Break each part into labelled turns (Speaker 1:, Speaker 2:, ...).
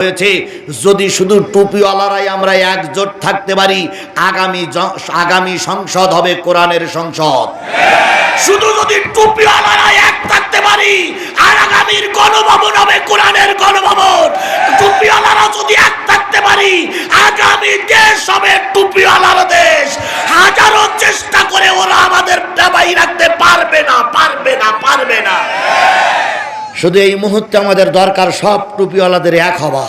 Speaker 1: হয়েছে। যদি শুধু টুপিওয়ালারাই আমরা একজোট থাকতে পারি, আগামী আগামী সংসদ হবে কোরআনের সংসদ। শুধু যদি টুপিওয়ালারা এক থাকতে পারি, আর আগামীর গণভবন হবে কোরআনের গণভবন। টুপিওয়ালারা যদি এক থাকতে পারি, আগামী দেশ হবে টুপিওয়ালার দেশ। হাজারো চেষ্টা করে ওরা আমাদের দাবাই রাখতে পারবে না পারবে না পারবে না। শুধু এই মুহূর্তে আমাদের দরকার সব টুপিওয়ালাদের এক হওয়া।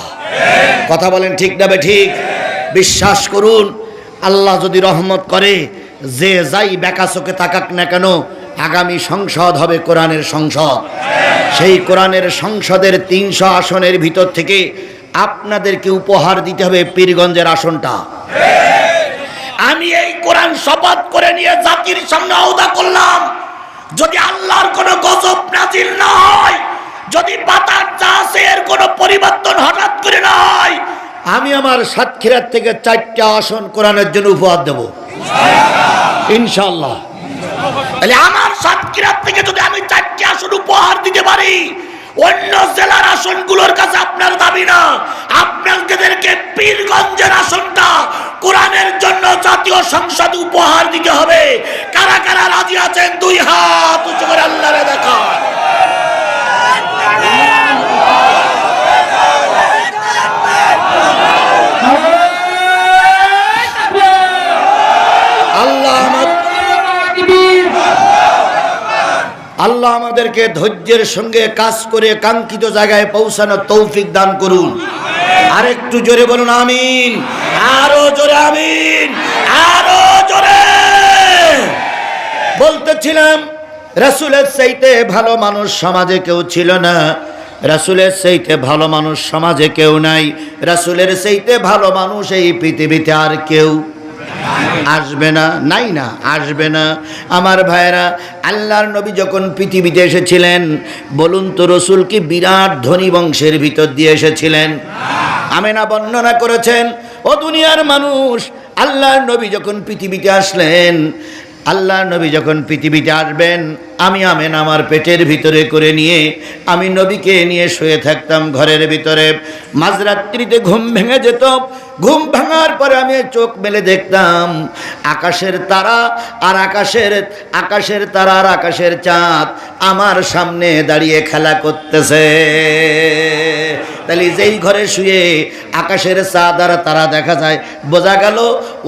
Speaker 1: কথা বলেন ঠিক না ঠিক? বিশ্বাস করুন, আল্লাহ যদি রহমত করে, যে যাই বেকাচোকে তাকাক না কেন, আগামী সংসদ হবে কোরআনের সংসদ। সেই কোরআনের সংসদের তিনশো আসনের ভিতর থেকে আপনাদেরকে উপহার দিতে হবে পীরগঞ্জের আসনটা। আমি এই কোরআন শপথ করে নিয়ে জাতির সামনে আওদা করলাম। যদি আল্লাহর কোনো গজব নাজিল না হয় যদি যা আছে এর কোনো পরিবর্তন হঠাৎ করে না হয় আমি আমার সাতক্ষীরার থেকে চারটা আসন কোরআনের জন্য উপহার দেব। ইনশাল্লাহ তাহলে আমার সাতক্ষীরার থেকে যদি আমি চারটি আসন উপহার দিতে পারি অন্য জেলার আসনগুলোর কাছে আপনার দাবি না। আপনাদেরকে পীরগঞ্জের আসনটা কোরআনের জন্য জাতীয় সংসদ উপহার দিতে হবে। কারা কারা রাজি আছেন? দুই হাত উঁচু করে আল্লাহরে দেখা আল্লাহ আমাদেরকে ধৈর্যের সঙ্গে কাজ করে কাঙ্ক্ষিত জায়গায় পৌঁছানো তৌফিক দান করুন। আর একটু জোরে বলুন, আমিন। আরও জোরে, আমিন। আরও জোরে। বলতেছিলাম রাসুলের চাইতে ভালো মানুষ সমাজে কেউ ছিল না। রাসুলের সেইতে ভালো মানুষ সমাজে কেউ নাই। রাসুলের সেইতে ভালো মানুষ এই পৃথিবীতে আর কেউ আসবে না, নাই না, আসবে না। আমার ভাইয়েরা, আল্লাহর নবী যখন পৃথিবীতে এসেছিলেন, বলুন তো রসুল কি বিরাট ধনী বংশের ভিতর দিয়ে এসেছিলেন? আমেনা বর্ণনা করেছেন, ও দুনিয়ার মানুষ, আল্লাহর নবী যখন পৃথিবীতে আসলেন আল্লাহর নবী যখন পৃথিবীতে আসবেন, আমি আমেন আমার পেটের ভিতরে করে নিয়ে, আমি নবীকে নিয়ে শুয়ে থাকতাম ঘরের ভিতরে। মাঝরাত্রিতে ঘুম ভেঙে যেত। ঘুম ভাঙার পরে আমি চোখ মেলে দেখতাম, আকাশের তারা আর আকাশের আকাশের তারা আর আকাশের চাঁদ আমার সামনে দাঁড়িয়ে খেলা করতেছে। তাহলে যেই ঘরে শুয়ে আকাশের চাঁদ আর তারা দেখা যায়, বোঝা গেল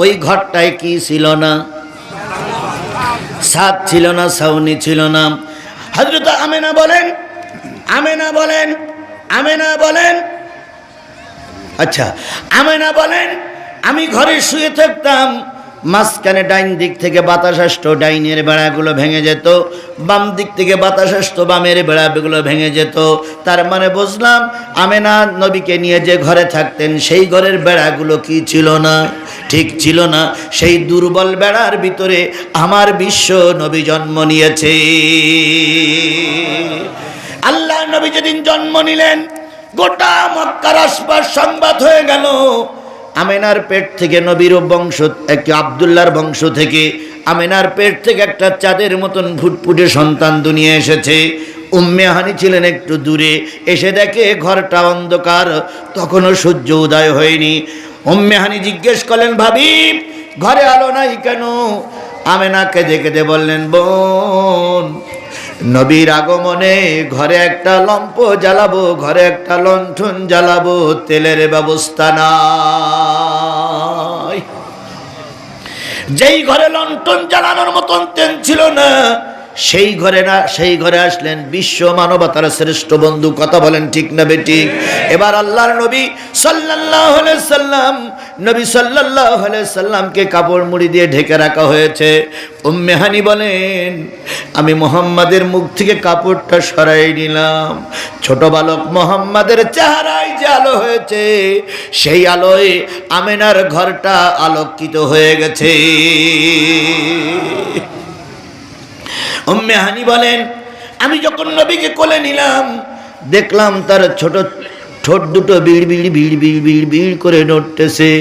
Speaker 1: ওই ঘরটায় কি ছিল না। ছাদ ছিল না সাউনি ছিল না। হজরত আমেনা বলেন আমেনা বলেন আমেনা বলেন আচ্ছা আমেনা বলেন, আমি ঘরে শুয়ে থাকতাম। মাঝখানে ডাইন দিক থেকে বাতাস আসতো ডাইনের বেড়াগুলো ভেঙে যেত, বাম দিক থেকে বাতাস আসতো বামের বেড়াগুলো ভেঙে যেত। তার মানে বুঝলাম, আমেনা নবীকে নিয়ে যে ঘরে থাকতেন, সেই ঘরের বেড়াগুলো কি ছিল না? ঠিক ছিল না। সেই দুর্বল বেড়ার ভিতরে আমার বিশ্ব নবী জন্ম নিয়েছে। আল্লাহ নবী যেদিন জন্ম নিলেন, গোটা মক্কার আশপাশ সংবাদ হয়ে গেল। আমেনার পেট থেকে নবীর বংশ, একটি আবদুল্লার বংশ থেকে আমেনার পেট থেকে একটা চাঁদের মতন ফুটফুটে সন্তান দুনিয়া এসেছে। উম্মে হানি ছিলেন একটু দূরে, এসে দেখে ঘরটা অন্ধকার, তখনও সূর্য উদয় হয়নি। উম্মে হানি জিজ্ঞেস করলেন, ভাবি, ঘরে আলো নাই কেন? আমেনা কেঁদে কেঁদে বললেন, বোন নবীর আগমনে ঘরে একটা লম্প জ্বালাবো, ঘরে একটা লণ্ঠন জ্বালাবো, তেলের ব্যবস্থা নাই। যেই ঘরে লণ্ঠন জ্বালানোর মতন তেল ছিল না সেই ঘরে না, সেই ঘরে আসলেন বিশ্ব মানবতার শ্রেষ্ঠ বন্ধু। কথা বলেন ঠিক না বেটি? এবার আল্লাহর নবী সাল্লাল্লাহু আলাইহি সাল্লাম, নবী সাল্লাল্লাহু আলাইহি সাল্লামকে কাপড় মুড়ি দিয়ে ঢেকে রাখা হয়েছে। উম্মে হানি বলেন, আমি মোহাম্মদের মুখ থেকে কাপড়টা সরাই নিলাম। ছোট বালক মোহাম্মদের চেহারায় যে আলো হয়েছে, সেই আলোয় আমেনার ঘরটা আলোকিত হয়ে গেছে। উম্মে হানি বলেন, আমি যখন নবীকে কোলে নিলাম, দেখলাম তার ছোট ঠোঁট দুটো বিড় বিড় বিড় বিড় বিড় বিড় করে নড়তেছে।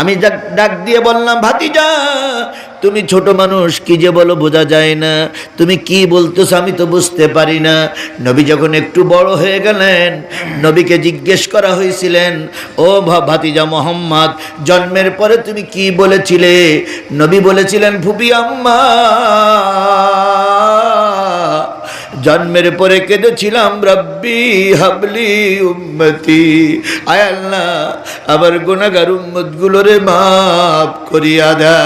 Speaker 1: আমি ডাক ডাক দিয়ে বললাম, ভাতিজা তুমি ছোট মানুষ, কি যে বলো বোঝা যায় না। তুমি কি বলতেছো আমি তো বুঝতে পারি না। নবী যখন একটু বড় হয়ে গেলেন, নবীকে জিজ্ঞেস করা হয়েছিলেন, ও ভাতিজা মোহাম্মদ, জন্মের পরে তুমি কি বলেছিলে? নবী বলেছিলেন, ফুপি আম্মা। জন্মের পরে কেঁদেছিলাম, রব্বি হাবলি উম্মতি। আয় আল্লাহ আবার গুনাগার উম্মত গুলোরে মাফ করিয়া দাও।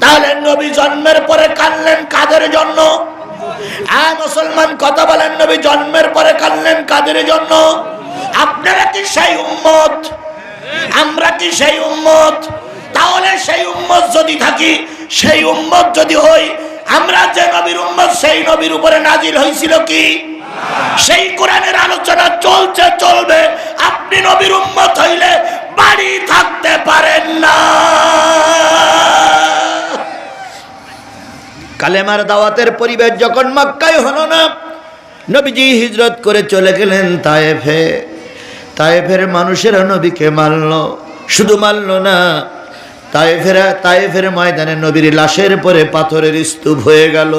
Speaker 1: তাহলে নবী জন্মের পরে কানলেন কাদের জন্য? হ্যাঁ মুসলমান, কথা বলেন নবী, জন্মের পরে কানলেন কাদের জন্য? আপনারা কি সেই উম্মত? আমরা কি সেই উম্মত? তাহলে সেই উম্মত যদি থাকি, সেই উম্মত যদি হই আমরা যে নবীর উম্মত, সেই নবীর উপরে নাজিল হয়েছিল কি? সেই কোরআনের আলোচনা চলছে, চলবে। আপনি নবীর উম্মত হইলে বাড়ি থাকতে পারেন না। কালেমার দাওয়াতের পরিবেশ যখন মক্কায় হলো না, নবীজি হিজরত করে চলে গেলেন তায়েফে। তায়েফের মানুষেরা নবীকে মারল শুধু মারল না তায়েফেরা তায়েফের ময়দানে নবীর লাশের পরে পাথরের স্তূপ হয়ে গেল।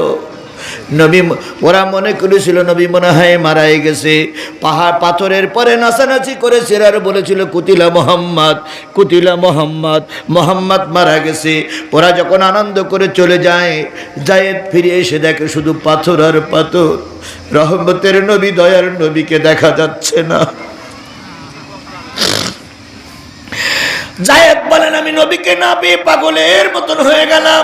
Speaker 1: নবী ওরা মনে করেছিল, নবী মনে হয় মারাই গেছে। পাহাড়, পাথরের পরে নাচানাচি করেছে আর বলেছিল, কুতিলা মোহাম্মদ কুতিলা মোহাম্মদ মোহাম্মদ মারা গেছে। ওরা যখন আনন্দ করে চলে যায়, জায়েদ ফিরে এসে দেখে শুধু পাথর আর পাথর। রহমতের নবী, দয়ার নবীকে দেখা যাচ্ছে না। জায়েদ বলেন, আমি নবীকে না পেয়ে পাগলের মতন হয়ে গেলাম।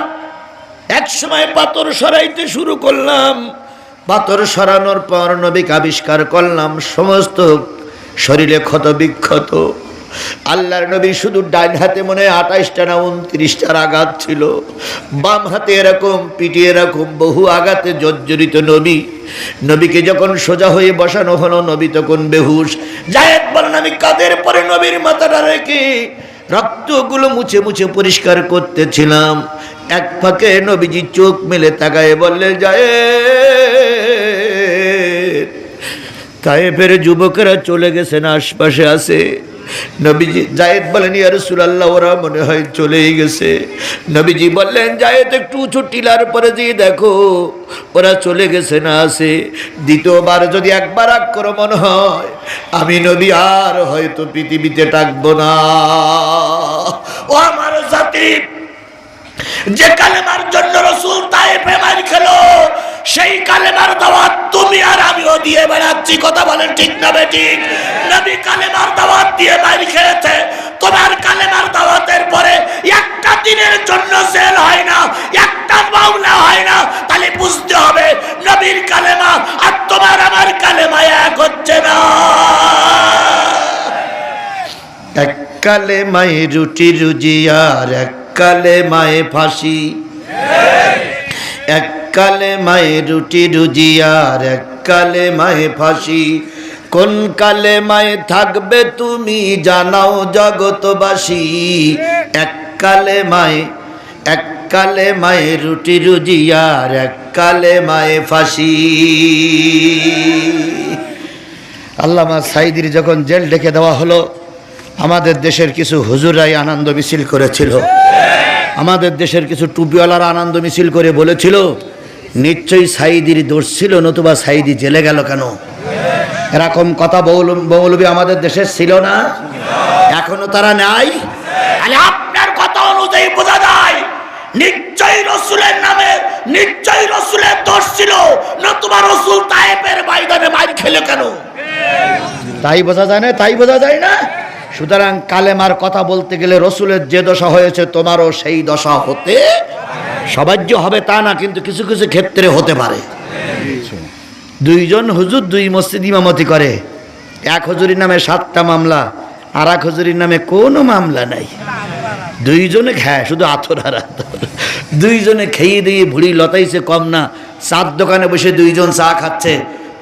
Speaker 1: এক সময় পাথর সরাইতে শুরু করলাম। পাথর সরানোর পর নবীকে আবিষ্কার করলাম সমস্ত শরীরে ক্ষত বিক্ষত। আল্লাহর নবী শুধু ডাইন হাতে মনে হয় আঠাইশটা না উনত্রিশটার আঘাত ছিল। বাম হাতে এরকম, পিঠে এরকম, বহু আঘাতে জর্জরিত নবী। নবীকে যখন সোজা হয়ে বসানো হলো, নবী তখন বেহুশ। জায়েদ বলেন, আমি কাদের পরে নবীর মাথাটা রেখে রক্তগুলো মুছে মুছে পরিষ্কার করতেছিলাম। এক ফাঁকে নবীজি চোখ মেলে তাকায় বললে যায় তাই ফের যুবকেরা চলে গেছেন, আশপাশে আছে। নবীজি জায়েদ বলেন, ইয়া রাসূলুল্লাহ, ওরা মনে হয় চলেই গেছে। নবীজি বললেন, জায়েদ, একটু উঁচু টিলার পরে দিয়ে দেখো, ওরা চলে গেছে না আছে। দ্বিতীয়বার যদি একবার আক্রমণ হয়, আমি নবী আর হয়তো পৃথিবীতে থাকব না। ও আমার জাতি, যে কালেমার জন্য রসুল তাই মার খেলো সেই কালেমার দাওয়াত তুমি আর আমিও দিয়ে বেড়াচ্ছি। কথা বলেন ঠিক না বেঠিক নবী কালেমার দাওয়াত দিয়ে মার খেয়েছে। তোমার কালেমার দাওয়াতের পরে একটা দিনের জন্য জেল হয় না, একটা মামলা হয় না। তাহলে বুঝতে হবে নবীর কালেমা আর তোমার আমার কালেমা এক হচ্ছে না। এক কালে মায়ে রুটি রুজি আর এক কালে মায়ে ফাঁসি। এক কালে মায়ে রুটি রুজি আর এক কালে মায়ে ফাঁসি। কোন কালে মায়ে থাকবে তুমি জানাও জগতবাসী এক কালে মায়ে এক কালে মায়ে রুটি রুজি আর এক কালে মায়ে ফাঁসি। আল্লামা সাইদির যখন জেল ডেকে দেওয়া হলো, আমাদের দেশের কিছু হুজুরাই আনন্দ মিছিল করেছিল। আমাদের দেশের কিছু টুপিওয়ালারা আনন্দ মিছিল করে বলেছিল নিশ্চয়ই সাইদির দোষ ছিল নতুবা সাইদি জেলে গেল কেন? এরকম কথা বৌল- মৌলবী আমাদের দেশে ছিল না। এখনও তারা নাই। আপনার কথা অনুযায়ী বোঝা যায় নিশ্চয়ই রসুলের নামে নিশ্চয়ই রসুলের দোষ ছিল নতুবা রসুল তায়েবের ময়দানে মার খেলে কেন? তাই বোঝা যায় না তাই বোঝা যায় না? সুতরাং কালেমার কথা বলতে গেলে রসুলের যে দশা হয়েছে তোমারও সেই দশা হতে সবাজ্য হবে তা না, কিন্তু কিছু কিছু ক্ষেত্রে হতে পারে। দুইজন হুজুর দুই মসজিদ ইমামতি করে। এক হুজুরির নামে সাতটা মামলা, আর এক হুজুরির নামে কোনো মামলা নাই। দুইজনে খায় শুধু আথর আর আথর দুইজনে খেয়ে দিয়ে ভুড়ি লতাইছে, কম না। চার দোকানে বসে দুইজন চা খাচ্ছে।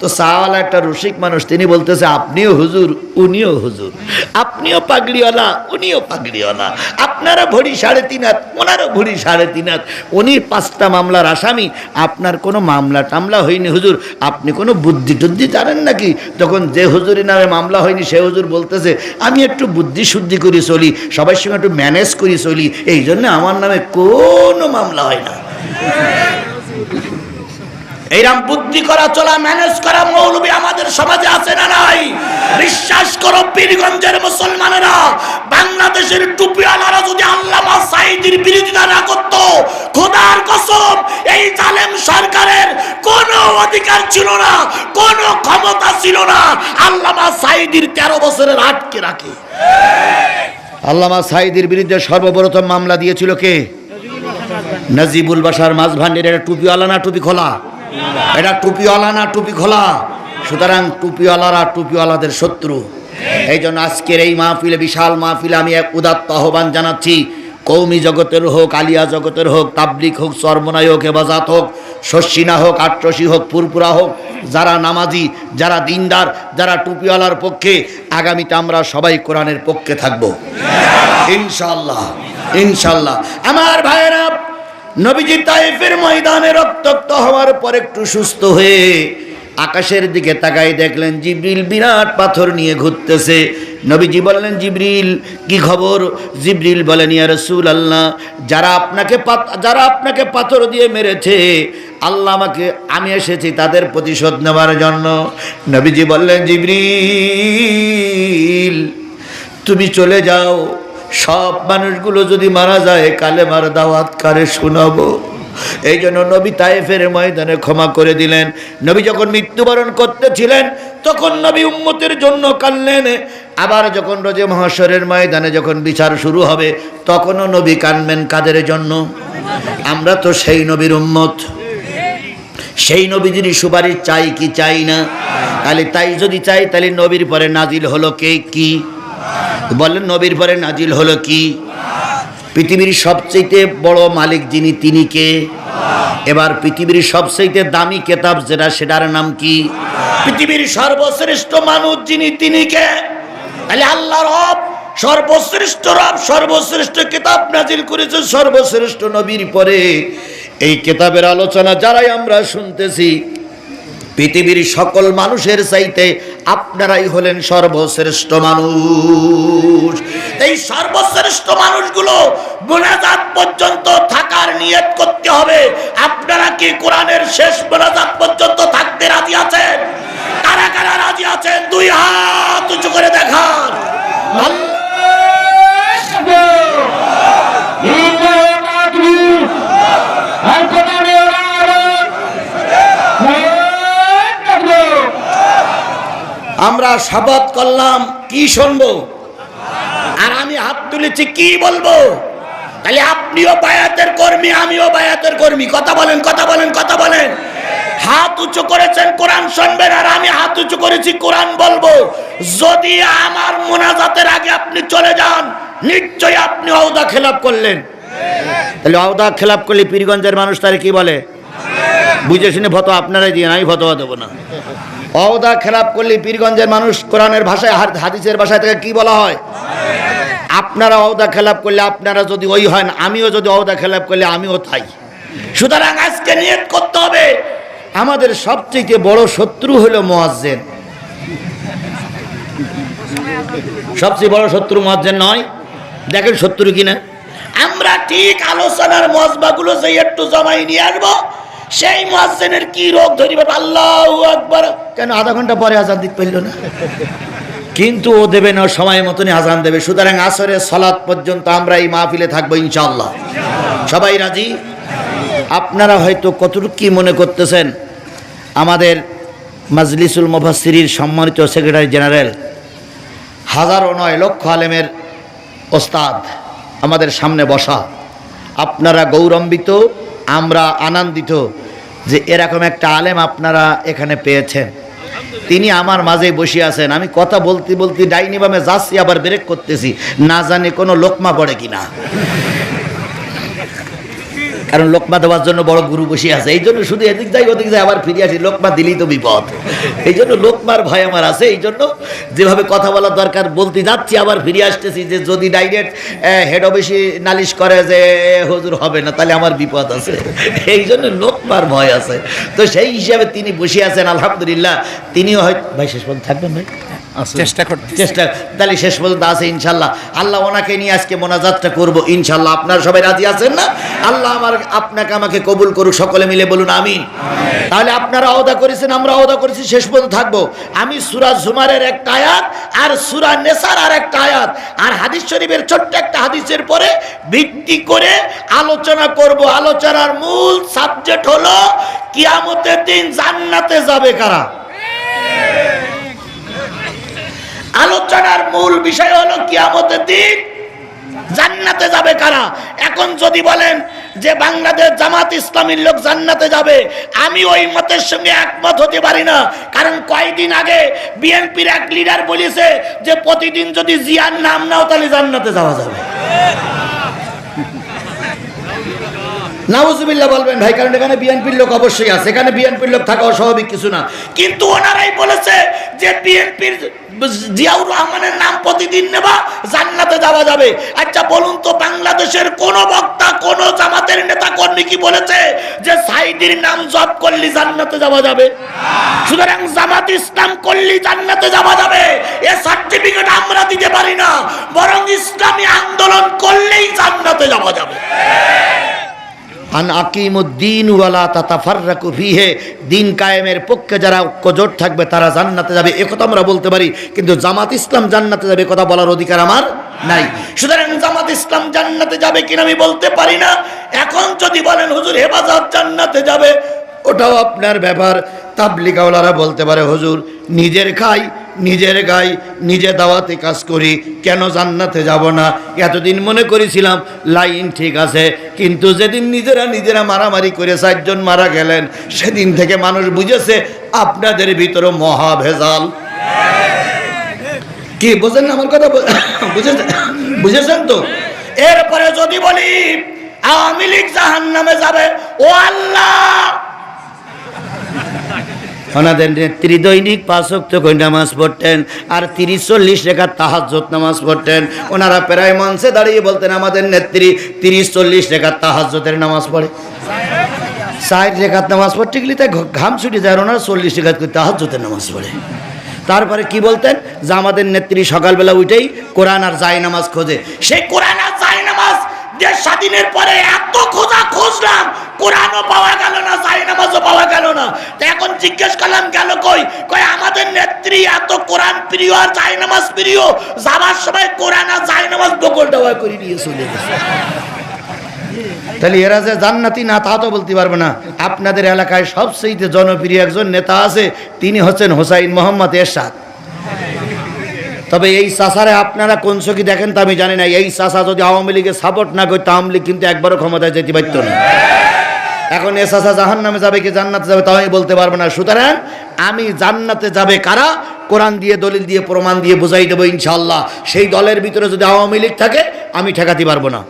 Speaker 1: তো চাওয়ালা একটা রসিক মানুষ, তিনি বলতেছে, আপনিও হুজুর, উনিও হুজুর। আপনিও পাগড়িওয়ালা, উনিও পাগড়িওয়ালা। আপনারও ভরি সাড়ে তিন হাত, ওনারও ভরি সাড়ে তিন হাত। উনি পাঁচটা মামলার আসামি। আপনার কোনো মামলা টামলা হয়নি হুজুর। আপনি কোনো বুদ্ধি টুদ্ধি জানেন নাকি? তখন যে হুজুরের নামে মামলা হয়নি, সে হুজুর বলতেছে, আমি একটু বুদ্ধি শুদ্ধি করে চলি সবার সঙ্গে একটু ম্যানেজ করে চলি। এই জন্য আমার নামে কোনো মামলা হয় না। এইরাম বুদ্ধি করা চলা ম্যানেজ করা মৌলবী আমাদের সমাজে আছে না নাই? বিশ্বাস করো পীরগঞ্জের মুসলমানেরা বাংলাদেশের টুপিওয়ালারা যদি আল্লামা সাইদির বিরোধিতা না করত খোদার কসম এই জালেম সরকারের কোনো অধিকার ছিল না কোনো ক্ষমতা ছিল না। আল্লামা সাইদির তেরো বছরের আটকে রাখে। আল্লামা সাইদির বিরুদ্ধে সর্বপ্রথম মামলা দিয়েছিল কে? নাজিবুল বাসার মাছ ভান্ডের টুপিওয়ালা না টুপি খোলা? এটা টুপিওয়ালা না টুপি খোলা সুতরাং টুপিওয়ালারা টুপিওয়ালাদের শত্রু। এই জন্য আজকের এই মাহফিলে, বিশাল মাহফিলে আমি এক উদাত্ত আহ্বান জানাচ্ছি। কৌমি জগতের হোক, আলিয়া জগতের হোক, তাবলিক হোক সর্বনায় হোক হেবাজাত হোক, শস্যিনা হোক, আট্রসি হোক পুরপুরা হোক, যারা নামাজি, যারা দিনদার, যারা টুপিওয়ালার পক্ষে, আগামীতে আমরা সবাই কোরআনের পক্ষে থাকব। ইনশাল্লাহ ইনশাল্লাহ আমার ভাইয়েরা নবীজি তাইফের ময়দানে রক্তাক্ত হওয়ার পর একটু সুস্থ হয়ে আকাশের দিকে তাকাই দেখলেন জিব্রিল বিরাট পাথর নিয়ে ঘুরতেছে। নবীজি বললেন, জিব্রিল, কি খবর? জিব্রিল বলেন, ইয়া রসুল আল্লাহ যারা আপনাকে যারা আপনাকে পাথর দিয়ে মেরেছে, আল্লাহ আমাকে, আমি এসেছি তাদের প্রতিশোধ নেওয়ার জন্য। নবীজি বললেন, জিব্রিল, তুমি চলে যাও সব মানুষগুলো যদি মারা যায় কালে মার দাওয়াত কারে শোনাবো? এই জন্য নবী তায়েফের ময়দানে ক্ষমা করে দিলেন। নবী যখন মৃত্যুবরণ করতেছিলেন, তখন নবী উম্মতের জন্য কানলেন আবার যখন রোজে মহাশরের ময়দানে যখন বিচার শুরু হবে, তখনও নবী কানবেন কাদের জন্য? আমরা তো সেই নবীর উম্মত। সেই নবীজির সুপারিশ চাই কি চাই না, তাহলে তাই যদি চাই, তাহলে নবীর পরে নাজিল হলো কে কি? বলেন, নবীর পরে নাজিল হলো কি? পৃথিবীর সবচেয়ে বড় মালিক যিনি, তিনি কে? এবার পৃথিবীর সবচেয়ে দামি কেতাব যেটা, সেটার নাম কি? পৃথিবীর সর্বশ্রেষ্ঠ মানুষ যিনি, তিনি কে? তাহলে আল্লাহ রব সর্বশ্রেষ্ঠ রব, সর্বশ্রেষ্ঠ কিতাব নাজিল করেছে সর্বশ্রেষ্ঠ নবীর পরে। এই কেতাবের আলোচনা যারাই আমরা শুনতেছি পৃথিবীর সকল মানুষের চাইতে আপনারাই হলেন সর্বশ্রেষ্ঠ মানুষ। এই সর্বশ্রেষ্ঠ মানুষগুলো মোনাজাত পর্যন্ত থাকার নিয়ত করতে হবে। আপনারা কি কোরআনের শেষ মোনাজাত পর্যন্ত থাকতে রাজি আছেন? কারা কারা রাজি আছেন? দুই হাত উঁচু করে দেখান। আমরা শপথ করলাম, কি শুনব? আর আমি হাত তুলেছি, কি বলব? তাহলে আপনিও বায়াতের কর্মী, আমিও বায়াতের কর্মী। কথা বলেন কথা বলেন কথা বলেন। হাত উঁচু করেছেন, কোরআন শুনবেন, আর আমি হাত উঁচু করেছি, কোরআন বলব। যদি আমার মোনাজাতের আগে আপনি চলে যান, নিশ্চয়ই আপনি অওদা খেলাপ করলেন। তাহলে অওদা খেলাপ করলে পীরগঞ্জের মানুষ তারে কি বলে? বুঝে শুনে ফটো আপনারাই দিয়ে, আমি ফতোয়া দেবো না। অওদা খেলাপ করলে পীরগঞ্জের মানুষ কোরআনের ভাষায়, হাদ- হাদিসের ভাষায় থেকে কি বলা হয়? আপনারা অওদা খেলাপ করলে আপনারা যদি ওই হয় না আমিও যদি অওদা খেলাপ করলে আমিও তাই। সুতরাং আজকে নিয়ত করতে হবে, আমাদের সবচেয়ে বড় শত্রু হলো মোয়াজ্জেন। সবচেয়ে বড় শত্রু মোয়াজ্জেন নয়। দেখেন শত্রু কিনা। আমরা ঠিক আলোচনার মজবাগুলো সেই একটু জমাই নিয়ে আসব সেই মোয়াজ্জেনের কি রোগ ধরিবে আল্লাহ একবার কেন আধা ঘণ্টা পরে আজান দিতে পারল না? কিন্তু ও দেবে না সময় মতনই আজান দেবে। সুতরাং আসরে সলাৎ পর্যন্ত আমরা এই মাহফিলে থাকব ইনশাআল্লাহ। সবাই রাজি? আপনারা হয়তো কতটুকু কি মনে করতেছেন? আমাদের মাজলিসুল মুফাসসিরির সম্মানিত সেক্রেটারি জেনারেল, হাজারো নয় লক্ষ আলেমের ওস্তাদ আমাদের সামনে বসা। আপনারা গৌরম্বিত আমরা আনন্দিত যে এরকম একটা আলেম আপনারা এখানে পেয়েছেন। তিনি আমার মাঝে বসে আছেন। আমি কথা বলতে বলতে ডাইনি বামে যাচ্ছি, আবার ব্রেক করতেছি। না জানি কোনো লোকমা পড়ে কিনা। কারণ লোকমা দেওয়ার জন্য বড় গুরু বসে আছে। এই জন্য শুধু এদিক যাই ওদিক যাই আবার ফিরে আসি। লোকমা দিলেই তো বিপদ। এই জন্য লোকমার ভয় আমার আছে। এই জন্য যেভাবে কথা বলার দরকার, বলতে যাচ্ছি, আবার ফিরে আসতেছি যে যদি ডাইরেক্ট হেড অফিসে নালিশ করে যে হুজুর হবে না, তাহলে আমার বিপদ আছে। এই জন্য লোকমার ভয় আছে। তো সেই হিসাবে তিনি বসে আছেন, আলহামদুলিল্লাহ। তিনিও হয় ভাই, শেষ পর্যন্ত থাকবেন, ভাই?
Speaker 2: চেষ্টা করতে
Speaker 1: চেষ্টা। তাহলে শেষ পর্যন্ত আছে ইনশাল্লাহ। আল্লাহ ওনাকে নিয়ে আজকে মোনাজাতটা করব ইনশাল্লাহ। আপনারা সবাই রাজি আছেন না? আল্লাহ আমার আপনাকে আমাকে কবুল করুক সকলে মিলে বলুন আমিন। তাহলে আপনারা আওদা করেছেন আমরা আওদা করেছি শেষ পর্যন্ত থাকব। আমি সুরা জুমারের একটা আয়াত আর সুরা নেসার আর একটা আয়াত। আর হাদিস শরীফের ছোট্ট একটা হাদিসের পরে ভিত্তি করে আলোচনা করব। আলোচনার মূল সাবজেক্ট হলো কিয়ামতের দিন জান্নাতে যাবে কারা? আলোচনার মূল বিষয় হলো কিয়ামতের দিন। জান্নাতে যাবে কারা? এখন যদি বলেন যে বাংলাদেশ জামাত ইসলামীর লোক জান্নাতে যাবে, আমি ওই মতের সঙ্গে একমত হতে পারি না। কারণ কয়েকদিন আগে বিএনপির এক লিডার বলেছে যে, প্রতিদিন যদি জিয়ার নাম নাও, তাহলে জান্নাতে যাওয়া যাবে। নাউজুবিল্লাহ বলবেন, ভাই, কারণ এখানে বিএনপির লোক অবশ্যই আছে। এখানে বিএনপির লোক থাকা অস্বাভাবিক কিছু না। কিন্তু ওনারাই বলেছে যে বিএনপির জিয়াউর রহমানের নাম প্রতিদিন নেবা, জান্নাতে যাওয়া যাবে। আচ্ছা বলুন তো, বাংলাদেশের কোন বক্তা, কোন জামাতের নেতা কর্মী কি বলেছে যে সাইদির নাম জপ করলে জান্নাতে যাওয়া যাবে? সুতরাং জামাত ইসলাম করলে জান্নাতে যাওয়া যাবে। এ সার্টিফিকেট আমরা দিতে পারি না, বরং ইসলামী আন্দোলন করলেই জান্নাতে যাওয়া যাবে। আন আকিমুদ্দিন ওয়ালা তাতাফাররাকু ফিহে। দিন কায়েমের পক্ষে যারা ঐক্যজোট থাকবে, তারা জান্নাতে যাবে। একথা আমরা বলতে পারি, কিন্তু জামাত ইসলাম জান্নাতে যাবে কথা বলার অধিকার আমার নাই। সুতরাং জামাত ইসলাম জান্নাতে যাবে কিনা আমি বলতে পারি না। এখন যদি বলেন, হুজুর হেফাজত জান্নাতে যাবে। ওটাও আপনার ব্যাপার। তাবলিগাওয়ালারা বলতে পারে, হুজুর, নিজের খাই, নিজের গাই, নিজে দাওয়াতে কাজ করি, কেন জান্নাতে যাব না? এতদিন মনে করেছিলাম, লাইন ঠিক আছে। কিন্তু যেদিন নিজেরা নিজেরা মারামারি করে চারজন মারা গেলেন, সেদিন থেকে মানুষ বুঝেছে, আপনাদের ভিতরে মহা ভেজাল। কি, বোঝেন আমার কথা? বুঝেছেন? বুঝেছেন তো? এরপরে যদি বলি, আওয়ামী লীগ জাহান নামে যাবে, ও আল্লাহ! ওনাদের নেত্রী দৈনিক পাঁচ অক্ট করে নামাজ পড়তেন, আর তিরিশ চল্লিশ রেখা তাহাজ্জত নামাজ পড়তেন। ওনারা প্রায় মঞ্চে দাঁড়িয়ে বলতেন, আমাদের নেত্রী তিরিশ চল্লিশ রেখা তাহাজ্জতের নামাজ পড়ে। ষাট রেখাত নামাজ পড়তে গেলে তাই ঘাম ছুটে যায় ওনারা চল্লিশ রেখাত করে তাহাজ্জতের নামাজ পড়ে। তারপরে কি বলতেন? যে আমাদের নেত্রী সকালবেলা উঠেই কোরআন আর জায় নামাজ খোঁজে। সেই কোরআন আর জায় স্বাধীনের পরে এত খোঁজা খুঁজলাম, কোরআনও পাওয়া গেল না পাওয়া গেল না। তো এখন জিজ্ঞেস করলাম, গেল কই? কই আমাদের নেত্রী এত কোরআন প্রিয় আর প্রিয় সময় কোরআন আর বকল করে নিয়ে চলে গেছে। তাহলে এরা যে জান্নাতি না, তা তো বলতে পারবে না। আপনাদের এলাকায় সবচেয়ে জনপ্রিয় একজন নেতা আছে, তিনি হচ্ছেন হোসাইন মোহাম্মদ এরশাদ। তবে এই চাষারে আপনারা কোন চোখে দেখেন তা আমি জানি না। এই চাষা যদি আওয়ামী লীগের সাপোর্ট না করতো আওয়ামী লীগ কিন্তু একবারও ক্ষমতায় যেতে পারত না। এখন এ চাষা জাহান নামে যাবে কি জান্নাতে যাবে তাও আমি বলতে পারব না। সুতরাং আমি জান্নাতে যাবে কারা? কোরআন দিয়ে, দলিল দিয়ে, প্রমাণ দিয়ে বুঝাই দেবো ইনশাল্লাহ সেই দলের ভিতরে যদি আওয়ামী লীগ থাকে, আমি ঠেকাতে পারব না।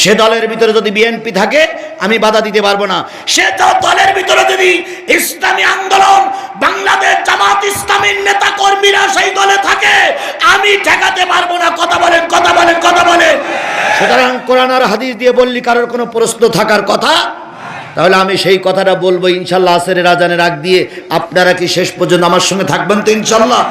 Speaker 1: সে দলের ভিতরে যদি বিএনপি থাকে আমি বাধা দিতে পারব না। সে দলের ভিতরে যদি ইসলামী আন্দোলন, বাংলাদেশ জামাত ইসলামীর নেতা কর্মীরা সেই দলে থাকে, আমি ঠেকাতে পারব না। কথা বলেন কথা বলেন কথা বলেন। সুতরাং কোরআন আর হাদিস দিয়ে বললি, কারোর কোনো প্রশ্ন থাকার কথা তাহলে আমি সেই কথাটা বলব, ইনশাল্লাহ আসের রাজানের আগ দিয়ে আপনারা কি শেষ পর্যন্ত আমার সঙ্গে থাকবেন তো, ইনশাল্লাহ?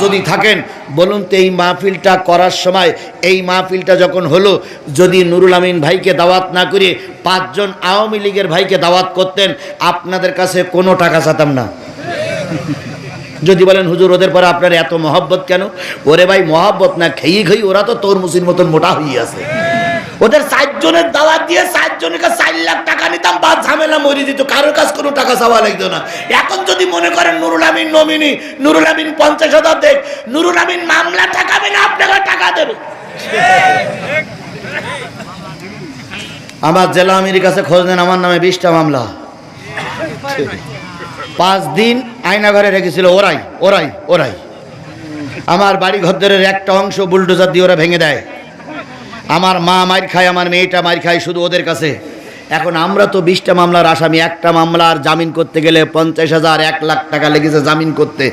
Speaker 1: যদি থাকেন, বলুন তো, এই মাহফিলটা করার সময়, এই মাহফিলটা যখন হলো, যদি নুরুল আমিন ভাইকে দাওয়াত না করে পাঁচজন আওয়ামী লীগের ভাইকে দাওয়াত করতেন, আপনাদের কাছে কোনো টাকা চাতাম না। যদি বলেন, হুজুর, ওদের পরে আপনার এত মহব্বত কেন? ওরে ভাই, মহব্বত না, খেয়ে খেয়ে ওরা তো তরমুসির মতন মোটা হয়ে আছে। ওদের চারজনের দাওয়াত দিয়ে চারজনকে চার লাখ টাকা নিতাম, বা ঝামেলা মরে দিত কারোর কাছ কোনো টাকা চাওয়া লাগতো না। এখন যদি মনে করেন নুরুল আমিন নমিনি, নুরুল আমিন পঞ্চাশ হাজার দেখ নুরুল আমিন মামলা ঠেকাবে না আপনাকে টাকা দেবে। আমার জেলা আমির কাছে খোঁজ নেন, আমার নামে বিশটা মামলা। পাঁচ দিন আয়নাঘরে রেখেছিল, ওরাই ওরাই ওরাই। আমার বাড়ি ঘরদরের একটা অংশ বুলডোজার দিয়ে ওরা ভেঙে দেয়। আমার মা মার খায়, আমার মেয়েটা মার খায় শুধু ওদের কাছে। এখন আমরা তো বিশটা মামলার আসামি, একটা মামলার জামিন করতে গেলে পঞ্চাশ হাজার এক লাখ টাকা লেগেছে জামিন করতে।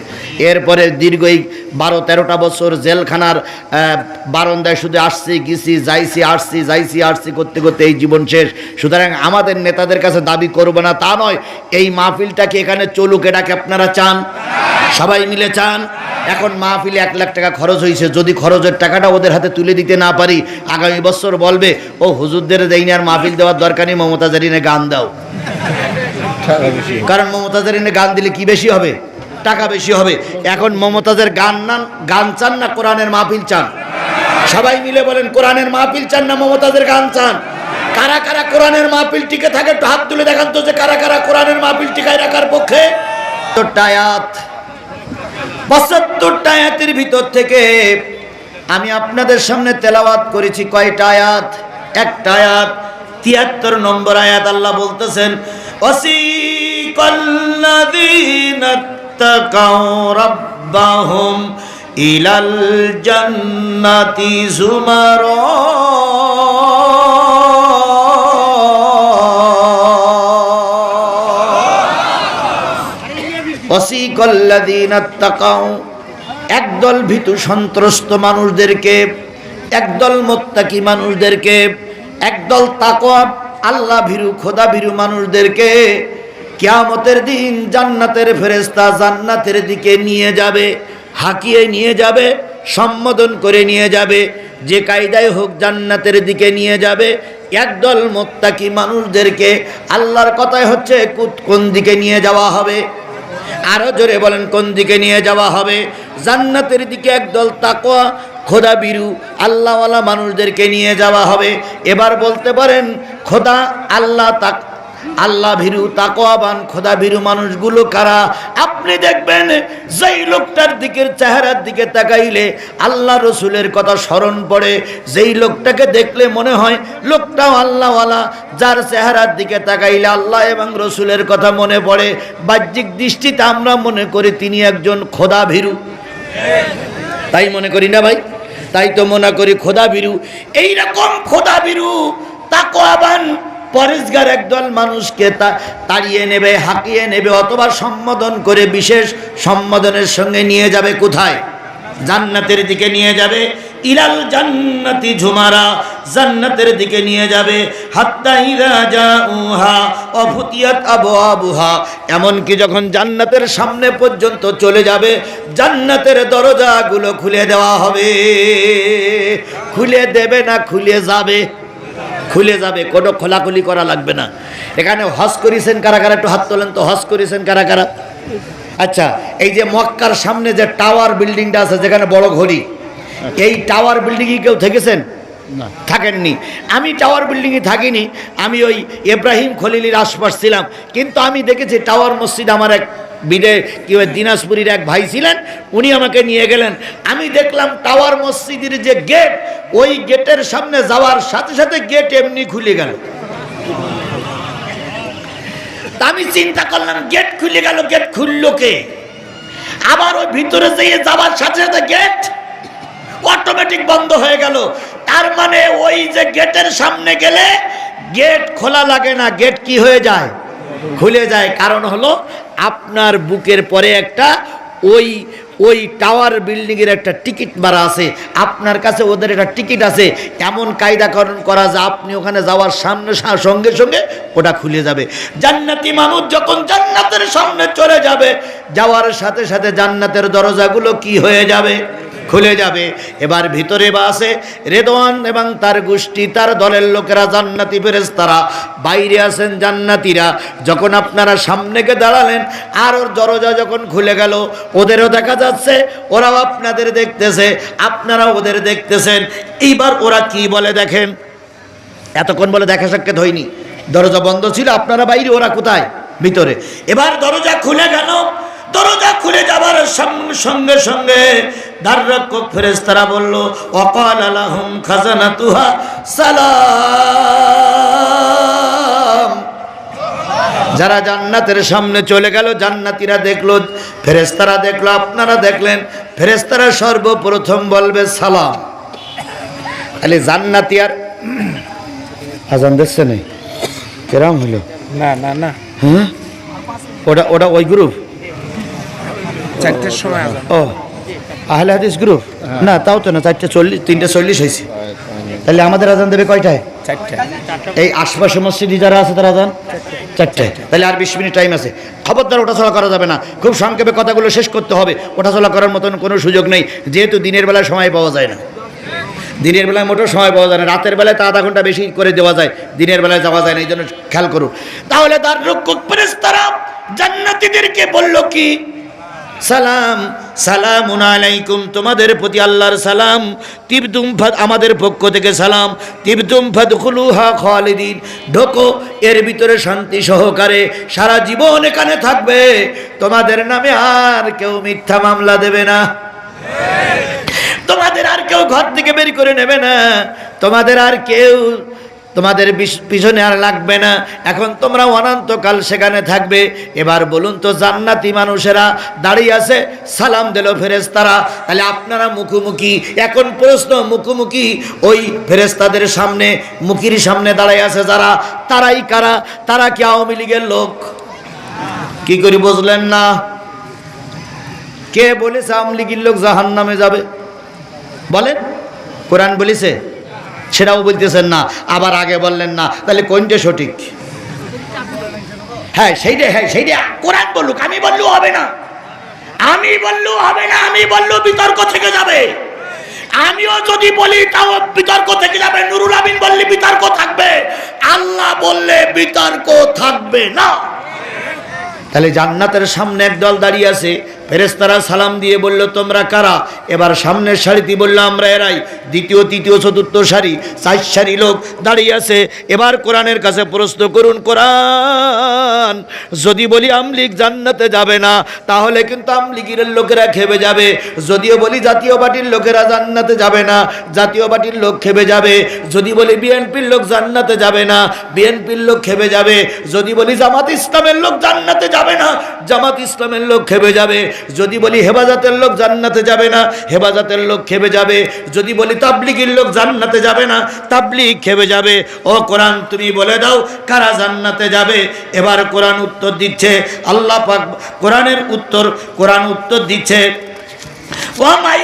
Speaker 1: এরপরে দীর্ঘ এই বারো, তেরোটা বছর জেলখানার বারন্দায় শুধু আসছি, গেছি, যাইছি, আসছি যাইছি, আসছি, করতে করতে এই জীবন শেষ। সুতরাং আমাদের নেতাদের কাছে দাবি করব না, তা নয়, এই মাহফিলটাকে এখানে চলুক, এটাকে আপনারা চান। সবাই মিলে চান। এখন মাহফিলে এক লাখ টাকা খরচ হয়েছে যদি খরচের টাকাটা ওদের হাতে তুলে দিতে না পারি, আগামী বছর বলবে, ও, হুজুরদের দেয়নি আর মাহফিল দেওয়ার দরকার নেই, মমতা জারিনে গান দাও। কারণ মমতা জারিনে গান দিলে কি বেশি হবে? টাকা বেশি হবে। এখন মমতাজের গান না, গান চান না, কোরআনের মাহফিল চান? সবাই মিলে বলেন, কোরআনের মাহফিল চান না, মমতাজের গান চান? কারা কারা কোরআনের মাহফিল টিকে থাকে একটু হাত তুলে দেখান তো যে কারা কারা কোরআনের মাহফিল টিকায় রাখার পক্ষে? তো আয়াত পঁচাত্তরটা আয়াতের ভিতর থেকে আমি আপনাদের সামনে তেলাওয়াত করেছি কয়টা আয়াত? একটা আয়াত, তিয়াত্তর নম্বর আয়াত আল্লাহ বলতেছেন রাব্বাহুম ইলাল জান্নাতি জুমারা অসিকল্লাযীনা তাকাউ একদল ভীতু সন্ত্রস্ত মানুষদেরকে, একদল মোত্তাকি মানুষদেরকে, একদল তাকওয়া, আল্লাহ ভীরু, খোদা ভীরু মানুষদেরকে কিয়ামতের দিন জান্নাতের ফেরেস্তা জান্নাতের দিকে নিয়ে যাবে, হাকিয়ে নিয়ে যাবে, সম্বোধন করে নিয়ে যাবে, যে কায়দায় হোক জান্নাতের দিকে নিয়ে যাবে, একদল মোত্তাকি মানুষদেরকে আল্লাহর কথায় হচ্ছে কুত- কোন দিকে নিয়ে যাওয়া হবে। আরও জোরে বলেন, কোন দিকে নিয়ে যাওয়া হবে? জান্নাতের দিকে একদল তাকোয়া খোদা বিরু, আল্লাহওয়ালা মানুষদেরকে নিয়ে যাওয়া হবে। এবার বলতে পারেন, খোদা, আল্লাহ তাক আল্লাহ ভীরু তাকোয়াবান খোদা ভীরু মানুষগুলো কারা? আপনি দেখবেন যেই লোকটার দিকের চেহারার দিকে তাকাইলে আল্লাহ রসুলের কথা স্মরণ পড়ে। যেই লোকটাকে দেখলে মনে হয় লোকটাও আল্লাহওয়ালা, যার চেহারার দিকে তাকাইলে আল্লাহ এবং রসুলের কথা মনে পড়ে। বাহ্যিক দৃষ্টিতে আমরা মনে করি তিনি একজন খোদা ভীরু। তাই মনে করি না ভাই? তাই তো মনে করি খোদা বিরু এইরকম খোদা ভীরু তাকোয়াবান পরেশগার একদল মানুষকে তাড়িয়ে নেবে, হাঁকিয়ে নেবে অথবা সম্বোধন করে বিশেষ সম্বোধনের সঙ্গে নিয়ে যাবে কোথায়? জান্নাতের দিকে নিয়ে যাবে। ইলাল জান্নাতি ঝুমারা জান্নাতের দিকে নিয়ে যাবে। আবহাওয়া এমনকি যখন জান্নাতের সামনে পর্যন্ত চলে যাবে, জান্নাতের দরজাগুলো খুলে দেওয়া হবে। খুলে দেবে না খুলে যাবে? খুলে যাবে কোনো খোলাখুলি করা লাগবে না। এখানে হজ করেছেন কারা কারা? একটু হাত তোলেন তো হজ করেছেন কারা কারা? আচ্ছা এই যে মক্কার সামনে যে টাওয়ার বিল্ডিংটা আছে যেখানে বড় ঘড়ি এই টাওয়ার বিল্ডিংয়ে কেউ থেকেছেন? থাকেননি। আমি টাওয়ার বিল্ডিংয়ে থাকিনি আমি ওই ইব্রাহিম খলিলির আশপাশ ছিলাম কিন্তু আমি দেখেছি টাওয়ার মসজিদ আমার এক বিদে কি দিনাজপুরীর এক ভাই ছিলেন, উনি আমাকে নিয়ে গেলেন। আমি দেখলাম টাওয়ার মসজিদের যে গেট, ওই গেটের সামনে যাওয়ার সাথে সাথে গেট এমনি খুলে গেল। আমি চিন্তা করলাম, গেট খুলে গেল, গেট খুললো কে? আবার ওই ভিতরে যেয়ে যাওয়ার সাথে সাথে গেট অটোমেটিক বন্ধ হয়ে গেল। তার মানে ওই যে গেটের সামনে গেলে গেট খোলা লাগে না, গেট কি হয়ে যায়? খুলে যায়। কারণ হলো, আপনার বুকের পরে একটা ওই ওই টাওয়ার বিল্ডিংয়ের একটা টিকিট মারা আছে। আপনার কাছে ওদের একটা টিকিট আছে। এমন কায়দাকরণ করা যে আপনি ওখানে যাওয়ার সামনে সঙ্গে সঙ্গে ওটা খুলে যাবে। জান্নাতি মানুষ যখন জান্নাতের সামনে চলে যাবে, যাওয়ার সাথে সাথে জান্নাতের দরজাগুলো কি হয়ে যাবে? খুলে যাবে। এবার ভিতরে বা আছে রেদওয়ান এবং তার গোষ্ঠী, তার দলের লোকেরা জান্নাতি ফেরেস তারা বাইরে আছেন জান্নাতিরা। যখন আপনারা সামনে গিয়ে দাঁড়ালেন, আর ওর দরজা যখন খুলে গেল, ওদেরও দেখা যাচ্ছে, ওরাও আপনাদের দেখতেছে আপনারা ওদের দেখতেছেন। এইবার ওরা কি বলে দেখেন? এতক্ষণ বলে দেখা সাক্ষাৎ হয়নি। দরজা বন্ধ ছিল, আপনারা বাইরে, ওরা কোথায়? ভিতরে। এবার দরজা খুলে গেল দরজা খুলে যাবার সঙ্গে সঙ্গে সঙ্গে দ্বাররক্ষক ফেরেশতারা বলল অকাল আলাহুম খাজানা তুহা সালাম। যারা জান্নাতের সামনে চলে গেল জান্নাতীরা দেখল ফেরেস্তারা দেখল আপনারা দেখলেন ফেরেস্তারা সর্বপ্রথম বলবে সালাম। তাহলে জান্নাতি আর আজান দিচ্ছে নেই কেরাম হলো
Speaker 2: না না না।
Speaker 1: হ্যাঁ? ওটা ওটা ওই গ্রুপ?
Speaker 2: চারটের সময়
Speaker 1: ও আহলে হাদিস গ্রুপ না তাও তো না চারটে চল্লিশ তিনটে চল্লিশ হয়েছে। তাহলে আমাদের আজান দেবে কয়টায়? এই আশপাশে মসজিদে যারা আছে তারা আজান? চারটে। তাহলে আর বিশ মিনিট টাইম আছে। খবরদার ওঠাচলা করা যাবে না। খুব সংক্ষেপে কথাগুলো শেষ করতে হবে। ওঠাচলা করার মতন কোনো সুযোগ নেই। যেহেতু দিনের বেলায় সময় পাওয়া যায় না। দিনের বেলায় মোটেও সময় পাওয়া যায় না। রাতের বেলায় তা আধা ঘণ্টা বেশি করে দেওয়া যায়। দিনের বেলায় যাওয়া যায় না এই জন্য খেয়াল করুন। তাহলে তার রক্ষক ফেরেশতারা জান্নাতীদেরকে বলল কি? সালাম সালাম আলাইকুম, তোমাদের প্রতি আল্লাহর সালাম। তিবতুম ফাদ, আমাদের পক্ষ থেকে সালাম। তিবতুম ফাদখুলুহা খালিদিন। ঢোকো, এর ভিতরে শান্তি সহকারে। সারা জীবন এখানে থাকবে। তোমাদের নামে আর কেউ মিথ্যা মামলা দেবে না। তোমাদের আর কেউ ঘর থেকে বের করে নেবে না। তোমাদের আর কেউ তোমাদের পিছনে আর লাগবে না। এখন তোমরা অনন্তকাল সেখানে থাকবে। এবার বলুন তো, জান্নাতি মানুষেরা দাঁড়িয়ে আছে, সালাম দিল ফেরেস্তারা তাহলে আপনারা মুখোমুখি, এখন প্রশ্ন মুখোমুখি, ওই ফেরেস্তাদের সামনে, মুখির সামনে দাঁড়িয়ে আছে যারা, তারাই কারা? তারা কি আওয়ামী লীগের লোক? কি করি বুঝলেন না? কে বলেছে আওয়ামী লীগের লোক জাহান নামে যাবে? বলেন, কোরআন বলেছে? সেটাও বলতেছেন না, আবার আগে বললেন না। তাহলে কোনটা সঠিক? হ্যাঁ সেইটা হ্যাঁ সেইটা কোরআন বলুক, আমি বললেও হবে না। আমি বললেও হবে না, আমি বললেও বিতর্ক থেকে যাবে। আমিও যদি বলি, তাও বিতর্ক থেকে যাবে। নুরুল আমিন বললে বিতর্ক থাকবে, আল্লাহ বললে বিতর্ক থাকবে না। তাহলে জান্নাতের সামনে একদল দাঁড়িয়ে আছে ফেরেস্তারা সালাম দিয়ে বলল, তোমরা কারা? এবার সামনের সারিতে বলল, আমরা এরাই। দ্বিতীয়, তৃতীয়, চতুর্থ সারি, চার সারি লোক দাঁড়িয়ে আছে। এবার কোরআনের কাছে প্রশ্ন করুন, কোরআন যদি বলি আমলিগ জান্নাতে যাবে না, তাহলে কিন্তু আমলিগের লোকেরা খেবে যাবে। যদিও বলি জাতীয় পার্টির লোকেরা জান্নাতে যাবে না, জাতীয় পার্টির লোক খেবে যাবে। যদি বলি বিএনপির লোক জান্নাতে যাবে না, বিএনপির লোক খেবে যাবে। যদি বলি জামাত ইসলামের লোক জান্নাতে যাবে না, জামাত ইসলামের লোক খেবে যাবে। যদি বলি হেফাজতের লোক জান্নাতে যাবে না, হেফাজতের লোক খেবে যাবে। যদি বলি তাবলিগের লোক জান্নাতে যাবে না, তাবলিগ খেবে যাবে। ও কোরআন, তুমি বলে দাও কারা জান্নাতে যাবে? এবার কোরআন উত্তর দিচ্ছে, আল্লাহ পাক কোরআনের উত্তর, কোরআন উত্তর দিচ্ছে। ও মাই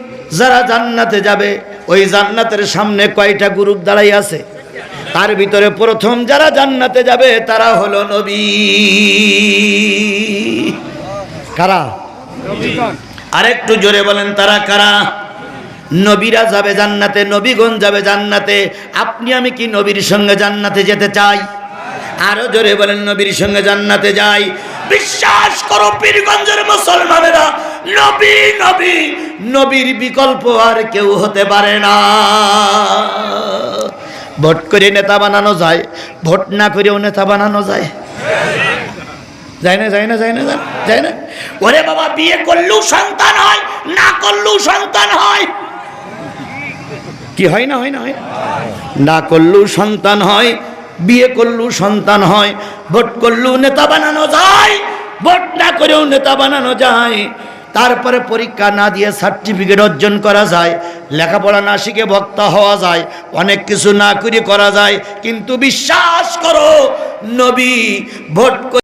Speaker 1: যারা জান্নাতে যাবে, ওই জান্নাতের সামনে কয়টা গ্রুপ দাঁড়াই আছে? তার ভিতরে প্রথম যারা জান্নাতে যাবে, তারা হলো নবী। কারা? আরেকটু জোরে বলেন, তারা কারা? নবীরা যাবে জান্নাতে, নবীগণ যাবে জান্নাতে। আপনি, আমি কি নবীর সঙ্গে জান্নাতে যেতে চাই? আরও জোরে বলেন, নবীর সঙ্গে জান্নাতে যাই। বিশ্বাস করো, পীরগঞ্জের মুসলমানেরা নবী নবী, নবীর বিকল্প আর কেউ হতে পারে না। ভোট করে নেতা বানানো যায়, ভোট না করেও নেতা বানানো যায়। যায় না যায় না যায় না যায় না। ওরে বাবা, বিয়ে করলেও সন্তান হয়, না করলেও সন্তান হয়। কি হয় না হয় না হয় না? না করলেও সন্তান হয়, বিয়ে করলেও সন্তান হয়, ভোট করলেও নেতা বানানো যায়, ভোট না করেও নেতা বানানো যায়। তারপরে পরীক্ষা না দিয়ে সার্টিফিকেট অর্জন করা যায়, লেখাপড়া না শিখে বক্তা হওয়া যায়, অনেক কিছু না করে করা যায়, কিন্তু বিশ্বাস করো, নবী ভোট